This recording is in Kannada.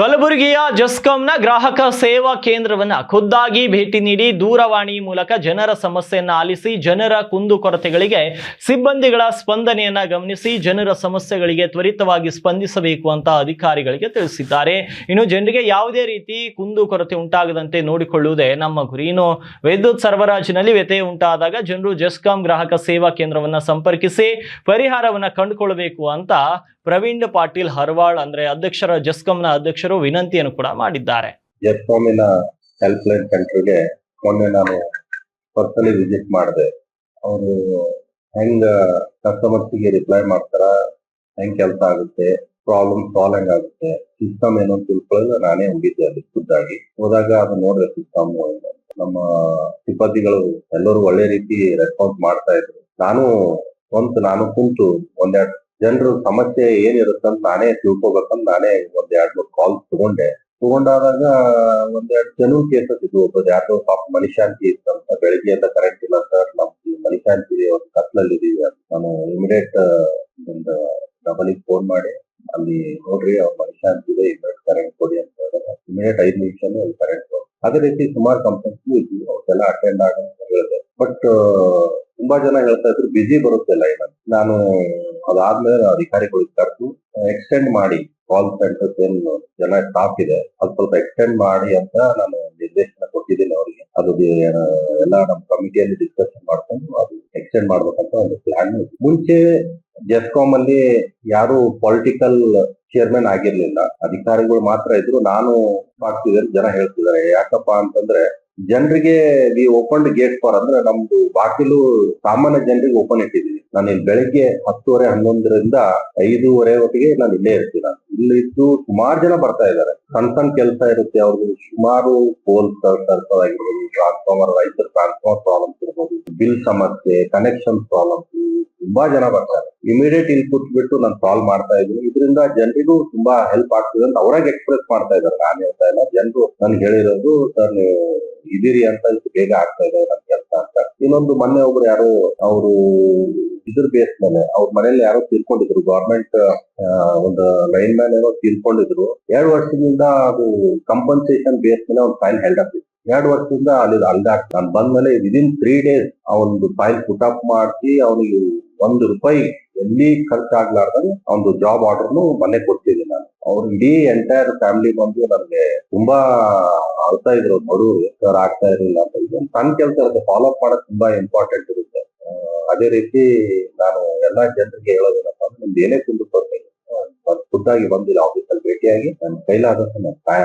ಕಲಬುರಗಿಯ ಜಸ್ಕಾಂನ ಗ್ರಾಹಕ ಸೇವಾ ಕೇಂದ್ರವನ್ನ ಖುದ್ದಾಗಿ ಭೇಟಿ ನೀಡಿ ದೂರವಾಣಿ ಮೂಲಕ ಜನರ ಸಮಸ್ಯೆಯನ್ನು ಆಲಿಸಿ ಜನರ ಕುಂದುಕೊರತೆಗಳಿಗೆ ಸಿಬ್ಬಂದಿಗಳ ಸ್ಪಂದನೆಯನ್ನ ಗಮನಿಸಿ ಜನರ ಸಮಸ್ಯೆಗಳಿಗೆ ತ್ವರಿತವಾಗಿ ಸ್ಪಂದಿಸಬೇಕು ಅಂತ ಅಧಿಕಾರಿಗಳಿಗೆ ತಿಳಿಸಿದ್ದಾರೆ. ಇನ್ನು ಜನರಿಗೆ ಯಾವುದೇ ರೀತಿ ಕುಂದುಕೊರತೆ ಉಂಟಾಗದಂತೆ ನೋಡಿಕೊಳ್ಳುವುದೇ ನಮ್ಮ ಗುರಿ. ಇನ್ನು ವಿದ್ಯುತ್ ಸರಬರಾಜಿನಲ್ಲಿ ವ್ಯತ್ಯಯ ಉಂಟಾದಾಗ ಜನರು ಜಸ್ಕಾಂ ಗ್ರಾಹಕ ಸೇವಾ ಕೇಂದ್ರವನ್ನ ಸಂಪರ್ಕಿಸಿ ಪರಿಹಾರವನ್ನ ಕಂಡುಕೊಳ್ಳಬೇಕು ಅಂತ ಪ್ರವೀಣ್ ಪಾಟೀಲ್ ಹರ್ವಾಳ್ ಅಂದ್ರೆ ಅಧ್ಯಕ್ಷರ, ಜಸ್ಕಂನ ಅಧ್ಯಕ್ಷರು ವಿನಂತಿಯನ್ನು ಕೂಡ ಮಾಡಿದ್ದಾರೆ. ಜಸ್ಕಾಮಿನ ಹೆಲ್ಪ್ ಲೈನ್ ಸೆಂಟರ್ಗೆ ಮೊನ್ನೆ ನಾನು ಪರ್ಸನಲಿ ವಿಸಿಟ್ ಮಾಡಿದೆ. ಅವರು ಹೆಂಗ ಕಸ್ಟಮರ್ಸ್ಗೆ ರಿಪ್ಲೈ ಮಾಡ್ತಾರ, ಹೆಂಗ್ ಕೆಲಸ ಆಗುತ್ತೆ ಪ್ರಾಬ್ಲಮ್ ಸಾಲ್ವ್ ಹೆಂಗ್ ಆಗುತ್ತೆ ಸಿಸ್ಟಮ್ ಏನು ತಿಳ್ಕೊಳ್ಳೋದು ನಾನೇ ಹೋಗಿದ್ದೆ ಅಲ್ಲಿ ಖುದ್ದಾಗಿ. ಹೋದಾಗ ಅದು ನೋಡಿದೆ ಸಿಸ್ಟಮ್ ನಮ್ಮ ಸಿಬ್ಬಂದಿಗಳು ಎಲ್ಲರೂ ಒಳ್ಳೆ ರೀತಿ ರೆಸ್ಪಾನ್ಸ್ ಮಾಡ್ತಾ ಇದ್ರು. ನಾನು ಸ್ವಂತ, ನಾನು ಕುಂತು ಒಂದೆರಡು ಜನರು ಸಮಸ್ಯೆ ಏನಿರುತ್ತೆ ಅಂತ ನಾನೇ ತಿಳ್ಕೊಬೇಕಂತ ನಾನೇ ಒಂದ್ ಎರಡ್ ಮೂರು ಕಾಲ್ ತಗೊಂಡೆ. ತಗೊಂಡಾದಾಗ ಒಂದೆರಡು ಜನ ಕೇಸಸ್ ಇದ್ವು. ಒಬ್ಬ ಯಾರು ಪಾಪ ಮನಿಶಾಂತಿ ಇತ್ತಂತ ಬೆಳಿಗ್ಗೆಯಿಂದ ಕರೆಕ್ಟ್ ಇಲ್ಲ ಸರ್ ನಮ್ ಮನಿಶಾಂತಿ ಒಂದು ಕತ್ಲಲ್ಲಿ ಇದೀವಿ ಅಂತ. ನಾನು ಇಮಿಡಿಯೇಟ್ ಒಂದು ಡಬಲಿಗೆ ಫೋನ್ ಮಾಡಿ, ಅಲ್ಲಿ ನೋಡ್ರಿ, ಅವ್ರ ಮನುಷ್ಯಾಂತಿ ಇದೆ ಇಮಿಡಿಯೇಟ್ ಕರೆಂಟ್ ಕೊಡಿ ಅಂತ ಇಮಿಡಿಯೇಟ್ ಐದು ನಿಮಿಷನೇ ಅಲ್ಲಿ ಕರೆಂಟ್ ಅದೇ ರೀತಿ ಸುಮಾರು ಕಂಪನಿ ಇದ್ವಿ. ಅವಕ್ಕೆಲ್ಲ ಅಟೆಂಡ್ ಆಗಂತ ಹೇಳಿದೆ ಬಟ್ ತುಂಬಾ ಜನ ಹೇಳ್ತಾ ಇದ್ರು ಬಿಸಿ ಬರುತ್ತೆ ಲೈನ್ ನಾನು ಅದಾದ್ಮೇಲೆ ಅಧಿಕಾರಿಗಳಿಗೆ ಕರೆದು ಎಕ್ಸ್ಟೆಂಡ್ ಮಾಡಿ ಕಾಲ್ ಸೆಂಟರ್ಸ್ ಏನು ಜನ ಸ್ಟಾಫ್ ಇದೆ ಅದು ಸ್ವಲ್ಪ ಎಕ್ಸ್ಟೆಂಡ್ ಮಾಡಿ ಅಂತ ನಾನು ನಿರ್ದೇಶನ ಕೊಟ್ಟಿದ್ದೀನಿ ಅವರಿಗೆ. ಅದು ಎಲ್ಲ ನಮ್ಮ ಕಮಿಟಿಯಲ್ಲಿ ಡಿಸ್ಕಷನ್ ಮಾಡ್ಕೊಂಡು ಅದು ಎಕ್ಸ್ಟೆಂಡ್ ಮಾಡ್ಬೇಕಂತ ಒಂದು ಪ್ಲಾನ್ ಮುಂಚೆ ಜೆಸ್ಕಾಮ್ ಅಲ್ಲಿ ಯಾರು ಪೊಲಿಟಿಕಲ್ ಚೇರ್ಮನ್ ಆಗಿರ್ಲಿಲ್ಲ. ಅಧಿಕಾರಿಗಳು ಮಾತ್ರ ಇದ್ರು. ನಾನು ಮಾಡ್ತಿದ್ದೆ ಜನ ಹೇಳ್ತಿದ್ದಾರೆ. ಯಾಕಪ್ಪ ಅಂತಂದ್ರೆ, ಜನರಿಗೆ ವಿ ಓಪನ್ ಗೇಟ್ ಫಾರ್ ಅಂದ್ರೆ ನಮ್ದು ಬಾಗಿಲು ಸಾಮಾನ್ಯ ಜನರಿಗೆ ಓಪನ್ ಇಟ್ಟಿದೀವಿ. ನಾನು ಬೆಳಿಗ್ಗೆ ಹತ್ತುವರೆ ಹನ್ನೊಂದರಿಂದ ಐದೂವರೆ ಹೊತ್ತಿಗೆ ನಾನು ಇಲ್ಲೇ ಇರ್ತೀನಿ ಇಲ್ಲಿ ಇದ್ದು ಸುಮಾರು ಜನ ಬರ್ತಾ ಇದ್ದಾರೆ ಸಣ್ಣ ಸಣ್ಣ ಕೆಲಸ ಇರುತ್ತೆ. ಅವ್ರಿಗೆ ಸುಮಾರು ಪೋಲ್ ಆಗಿರ್ಬೋದು ಟ್ರಾನ್ಸ್ಫಾರ್ಮರ್ ರೈತರ ಟ್ರಾನ್ಸ್ಫಾರ್ಮರ್ ಪ್ರಾಬ್ಲಮ್ಸ್ ಇರ್ಬೋದು ಬಿಲ್ ಸಮಸ್ಯೆ ಕನೆಕ್ಷನ್ ಪ್ರಾಬ್ಲಮ್ಸ್ ತುಂಬಾ ಜನ ಬರ್ತಾರೆ ಇಮಿಡಿಯೇಟ್ ಇಲ್ಲಿ ಕೂತ್ಬಿಟ್ಟು ನಾನು ಸಾಲ್ವ್ ಮಾಡ್ತಾ ಇದ್ದೀನಿ. ಇದರಿಂದ ಜನರಿಗೂ ತುಂಬಾ ಹೆಲ್ಪ್ ಆಗ್ತದೆ ಅಂತ ಅವರಾಗ ಎಕ್ಸ್ಪ್ರೆಸ್ ಮಾಡ್ತಾ ಇದ್ದಾರೆ ನಾನು ಹೇಳ್ತಾ ಇಲ್ಲ. ಜನರು ನನ್ಗೆ ಹೇಳಿರೋದು, ಸರ್, ನೀವು ಇದೀರಿ ಅಂತ ಬೇಗ ಆಗ್ತಾ ಇದೆ ನನ್ನ ಕೆಲಸ ಅಂತ. ಇನ್ನೊಂದು ಮೊನ್ನೆ ಒಬ್ರು ಯಾರು ಅವರು ಇದ್ರ ಬೇಸ್ ಮೇಲೆ ಅವ್ರ ಮನೇಲಿ ಯಾರೋ ತೀರ್ಕೊಂಡಿದ್ರು. ಗವರ್ಮೆಂಟ್ ಒಂದು ಲೈನ್ ಮ್ಯಾನ್ ಏನೋ ತೀರ್ಕೊಂಡಿದ್ರು. ಎರಡು ವರ್ಷದಿಂದ ಅದು ಕಂಪನ್ಸೇಷನ್ ಬೇಸ್ ಮೇಲೆ ಒಂದು ಫೈಲ್ ಹೆಲ್ಡ್ ಆಗ್ತಿತ್ತು ಎರಡು ವರ್ಷದಿಂದ ಅಲ್ಲಿ ಅಲ್ದಾಕ್ ನಾನು ಬಂದ್ಮೇಲೆ ವಿದಿನ್ ತ್ರೀ ಡೇಸ್ ಅವನ್ ಒಂದು ಫೈಲ್ ಪುಟ್ ಅಪ್ ಮಾಡಿಸಿ ಅವನಿಗೆ ಒಂದು ರೂಪಾಯಿ ಎಲ್ಲಿ ಖರ್ಚಾಗ್ಲಾರ್ದಂಗೆ ಒಂದು ಜಾಬ್ ಆರ್ಡರ್ನು ಮನೆ ಕೊಡ್ತಿದ್ದೆ ನಾನು. ಅವ್ರ ಇಡೀ ಎಂಟೈರ್ ಫ್ಯಾಮಿಲಿ ಬಂದು ನನಗೆ ತುಂಬಾ ಅಳ್ತಾ ಇದ್ರು ಬಡವರು. ಆಗ್ತಾ ಇರಲಿಲ್ಲ ಅಂತ. ಇದು ಸಣ್ಣ ಕೆಲಸ ಇರುತ್ತೆ. ಫಾಲೋ ಅಪ್ ಮಾಡೋದು ತುಂಬಾ ಇಂಪಾರ್ಟೆಂಟ್ ಅದೇ ರೀತಿ ನಾನು ಎಲ್ಲಾ ಜನರಿಗೆ ಹೇಳೋದೇನಪ್ಪ ಅಂದ್ರೆ, ನಿಮ್ದು ಏನೇ ಕುಂದು ಕೊಡ್ತೀನಿ ಖುದ್ದಾಗಿ ಬಂದಿಲ್ಲ ಆಫೀಸಲ್ಲಿ ಭೇಟಿಯಾಗಿ ನನ್ನ ಕೈಲಾದಷ್ಟು ನಾನು ಸಹಾಯ